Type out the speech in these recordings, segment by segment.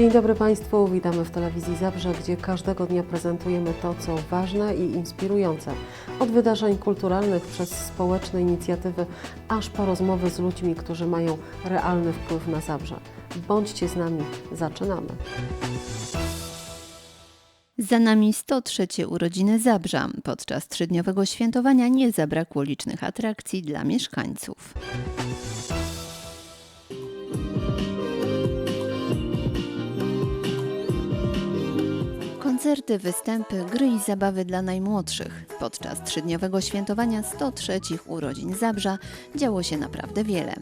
Dzień dobry Państwu, witamy w telewizji Zabrze, gdzie każdego dnia prezentujemy to, co ważne i inspirujące. Od wydarzeń kulturalnych przez społeczne inicjatywy, aż po rozmowy z ludźmi, którzy mają realny wpływ na Zabrze. Bądźcie z nami, zaczynamy. Za nami 103 urodziny Zabrza. Podczas trzydniowego świętowania nie zabrakło licznych atrakcji dla mieszkańców. Koncerty, występy, gry i zabawy dla najmłodszych. Podczas trzydniowego świętowania 103 urodzin Zabrza działo się naprawdę wiele.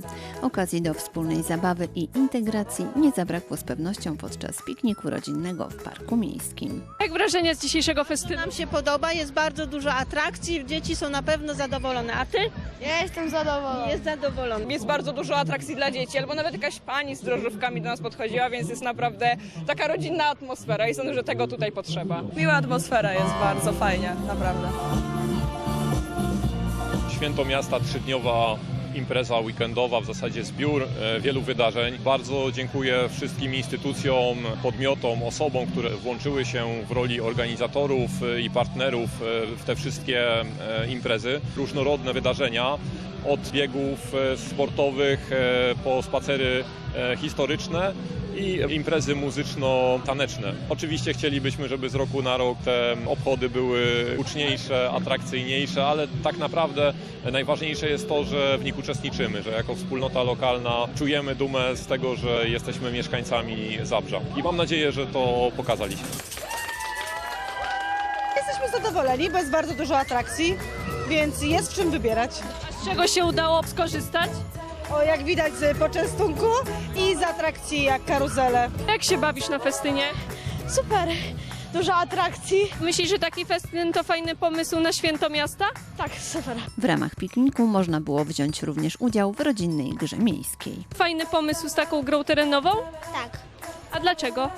Okazji do wspólnej zabawy i integracji nie zabrakło z pewnością podczas pikniku rodzinnego w Parku Miejskim. Jak wrażenia z dzisiejszego festynu? Nam się podoba, jest bardzo dużo atrakcji, dzieci są na pewno zadowolone, a ty? Ja jestem zadowolona. Jest zadowolony. Jest bardzo dużo atrakcji dla dzieci, albo nawet jakaś pani z drożdżówkami do nas podchodziła, więc jest naprawdę taka rodzinna atmosfera i sądzę, że tego tutaj potrzeba. Miła atmosfera jest bardzo fajnie, naprawdę. Święto Miasta, trzydniowa impreza weekendowa, w zasadzie zbiór e, wielu wydarzeń. Bardzo dziękuję wszystkim instytucjom, podmiotom, osobom, które włączyły się w roli organizatorów e, i partnerów e, w te wszystkie imprezy. Różnorodne wydarzenia, od biegów sportowych po spacery historyczne i imprezy muzyczno-taneczne. Oczywiście chcielibyśmy, żeby z roku na rok te obchody były uczniejsze, atrakcyjniejsze, ale tak naprawdę najważniejsze jest to, że w nich uczestniczymy, że jako wspólnota lokalna czujemy dumę z tego, że jesteśmy mieszkańcami Zabrza. I mam nadzieję, że to pokazaliśmy. Jesteśmy zadowoleni, bo jest bardzo dużo atrakcji, więc jest w czym wybierać. Z czego się udało skorzystać? O, jak widać z poczęstunku i z atrakcji jak karuzele. Jak się bawisz na festynie? Super, dużo atrakcji. Myślisz, że taki festyn to fajny pomysł na święto miasta? Tak, super. W ramach pikniku można było wziąć również udział w rodzinnej grze miejskiej. Fajny pomysł z taką grą terenową? Tak, A dlaczego?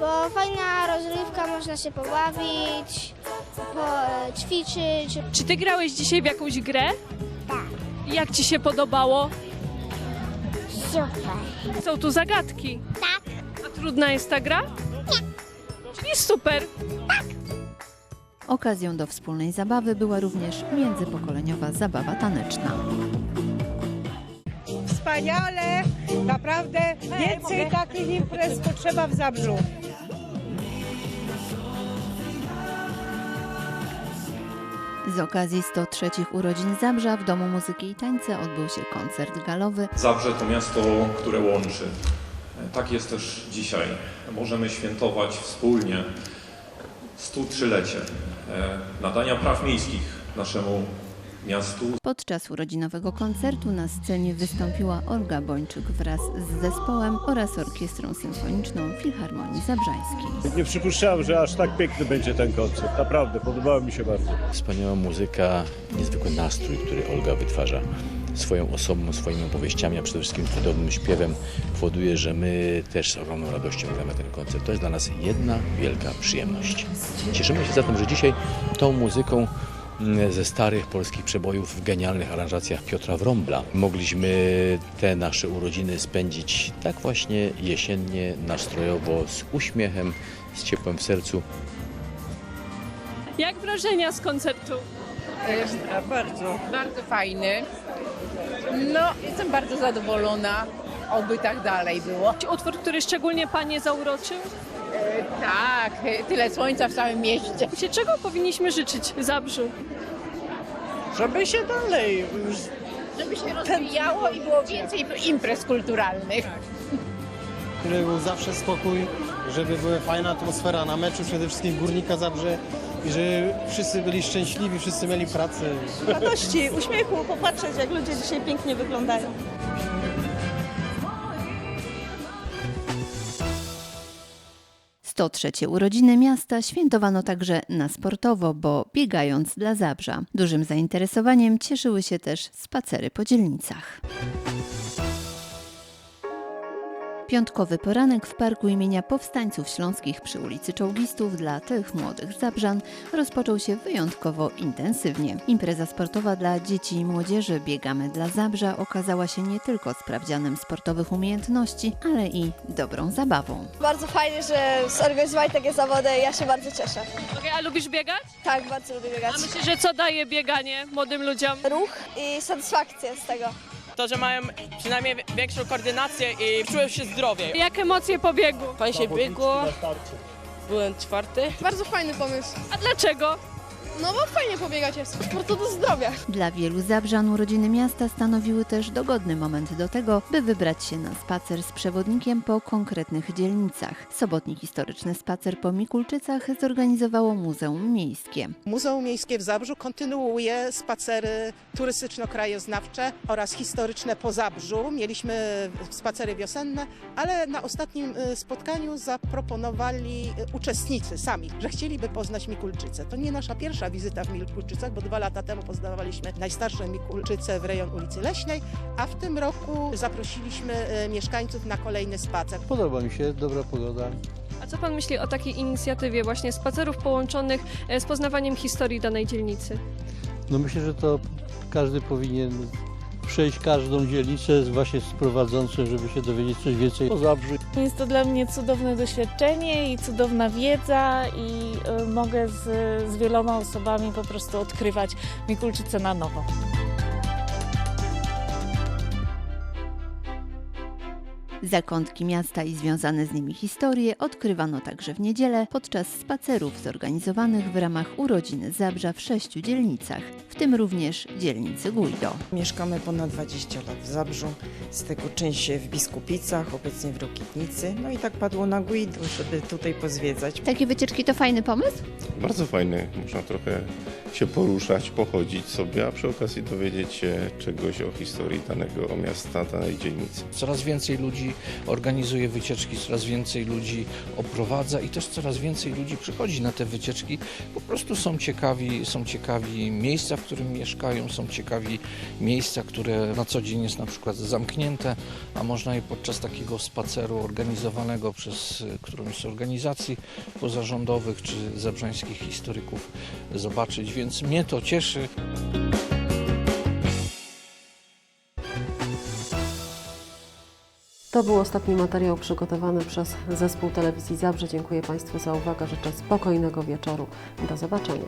bo fajna rozrywka, można się pobawić, ćwiczyć. Czy ty grałeś dzisiaj w jakąś grę? Tak. Jak ci się podobało? Super. Są tu zagadki. Tak. A trudna jest ta gra? Nie. Czyli super. Okazją do wspólnej zabawy była również międzypokoleniowa zabawa taneczna. Wspaniale, naprawdę więcej takich imprez potrzeba w Zabrzu. Z okazji 103 urodzin Zabrza w Domu Muzyki i Tańca odbył się koncert galowy. Zabrze to miasto, które łączy. Tak jest też dzisiaj. Możemy świętować wspólnie 103-lecie e, nadania praw miejskich naszemu miastu. Podczas urodzinowego koncertu na scenie wystąpiła Olga Bończyk wraz z zespołem oraz orkiestrą symfoniczną Filharmonii Zabrzańskiej. Nie przypuszczałem, że aż tak piękny będzie ten koncert. Naprawdę, podobało mi się bardzo. Wspaniała muzyka, niezwykły nastrój, który Olga wytwarza swoją osobą, swoimi opowieściami, a przede wszystkim cudownym śpiewem powoduje, że my też z ogromną radością gramy ten koncert. To jest dla nas jedna wielka przyjemność. Cieszymy się zatem, że dzisiaj tą muzyką ze starych polskich przebojów w genialnych aranżacjach Piotra Wrąbla mogliśmy te nasze urodziny spędzić tak właśnie jesiennie, nastrojowo, z uśmiechem, z ciepłem w sercu. Jak wrażenia z koncertu? Bardzo. bardzo fajny. No, jestem bardzo zadowolona. Oby tak dalej było. Utwór, który szczególnie Panie zauroczył? Tak, tyle słońca w całym mieście. Wiecie, Czego powinniśmy życzyć Zabrzu? Żeby się dalej Żeby się rozwijało i było więcej imprez kulturalnych. żeby był zawsze spokój, żeby była fajna atmosfera na meczu, przede wszystkim Górnika Zabrze i żeby wszyscy byli szczęśliwi, wszyscy mieli pracę. radości, uśmiechu, popatrzeć jak ludzie dzisiaj pięknie wyglądają. Sto trzecie urodziny miasta świętowano także na sportowo, bo biegając dla Zabrza. Dużym zainteresowaniem cieszyły się też spacery po dzielnicach. Piątkowy poranek w Parku imienia Powstańców Śląskich przy ulicy Czołgistów dla tych młodych Zabrzan rozpoczął się wyjątkowo intensywnie. Impreza sportowa dla dzieci i młodzieży Biegamy dla Zabrza okazała się nie tylko sprawdzianem sportowych umiejętności, ale i dobrą zabawą. Bardzo fajnie, że zorganizowali takie zawody ja się bardzo cieszę. Okej, a lubisz biegać? Tak, bardzo lubię biegać. A myślisz, że co daje bieganie młodym ludziom? Ruch i satysfakcję z tego. To, że mają przynajmniej większą koordynację i czują się zdrowie. Jak emocje po biegu? Fajnie się biegło. Byłem czwarty. Bardzo fajny pomysł. A dlaczego? No bo fajnie pobiegać jest. Sport to do zdrowia. Dla wielu Zabrzan urodziny miasta stanowiły też dogodny moment do tego, by wybrać się na spacer z przewodnikiem po konkretnych dzielnicach. Sobotni historyczny spacer po Mikulczycach zorganizowało Muzeum Miejskie. Muzeum Miejskie w Zabrzu kontynuuje spacery turystyczno-krajoznawcze oraz historyczne po Zabrzu. Mieliśmy spacery wiosenne, ale na ostatnim y, spotkaniu zaproponowali y, uczestnicy sami, że chcieliby poznać Mikulczyce. To nie nasza pierwsza wizyta w Mikulczycach, bo dwa lata temu poznawaliśmy najstarsze Mikulczyce w rejon ulicy Leśnej, a w tym roku zaprosiliśmy y, mieszkańców na kolejny spacer. Podoba mi się, dobra pogoda. A co pan myśli o takiej inicjatywie właśnie spacerów połączonych e, z poznawaniem historii danej dzielnicy? No myślę, że to każdy powinien przejść każdą dzielnicę z- właśnie z prowadzącym, żeby się dowiedzieć coś więcej o Zabrzu. Jest to dla mnie cudowne doświadczenie i cudowna wiedza i y, mogę z, z wieloma osobami po prostu odkrywać Mikulczyce na nowo. Zakątki miasta i związane z nimi historie odkrywano także w niedzielę podczas spacerów zorganizowanych w ramach urodzin Zabrza w sześciu dzielnicach, w tym również dzielnicy Gujdo. Mieszkamy ponad 20 lat w Zabrzu, z tego część w Biskupicach, obecnie w Rokietnicy. No i tak padło na Guido, żeby tutaj pozwiedzać. Takie wycieczki to fajny pomysł? Bardzo fajny, można trochę się poruszać, pochodzić sobie, a przy okazji dowiedzieć się czegoś o historii danego miasta, danej dzielnicy. Coraz więcej ludzi organizuje wycieczki, coraz więcej ludzi oprowadza i też coraz więcej ludzi przychodzi na te wycieczki. Po prostu są ciekawi, są ciekawi miejsca, w którym mieszkają, są ciekawi miejsca, które na co dzień jest na przykład zamknięte, a można je podczas takiego spaceru organizowanego przez którąś z organizacji pozarządowych czy zabrzańskich historyków zobaczyć, więc mnie to cieszy. To był ostatni materiał przygotowany przez zespół telewizji Zabrze. Dziękuję Państwu za uwagę. Życzę spokojnego wieczoru. Do zobaczenia.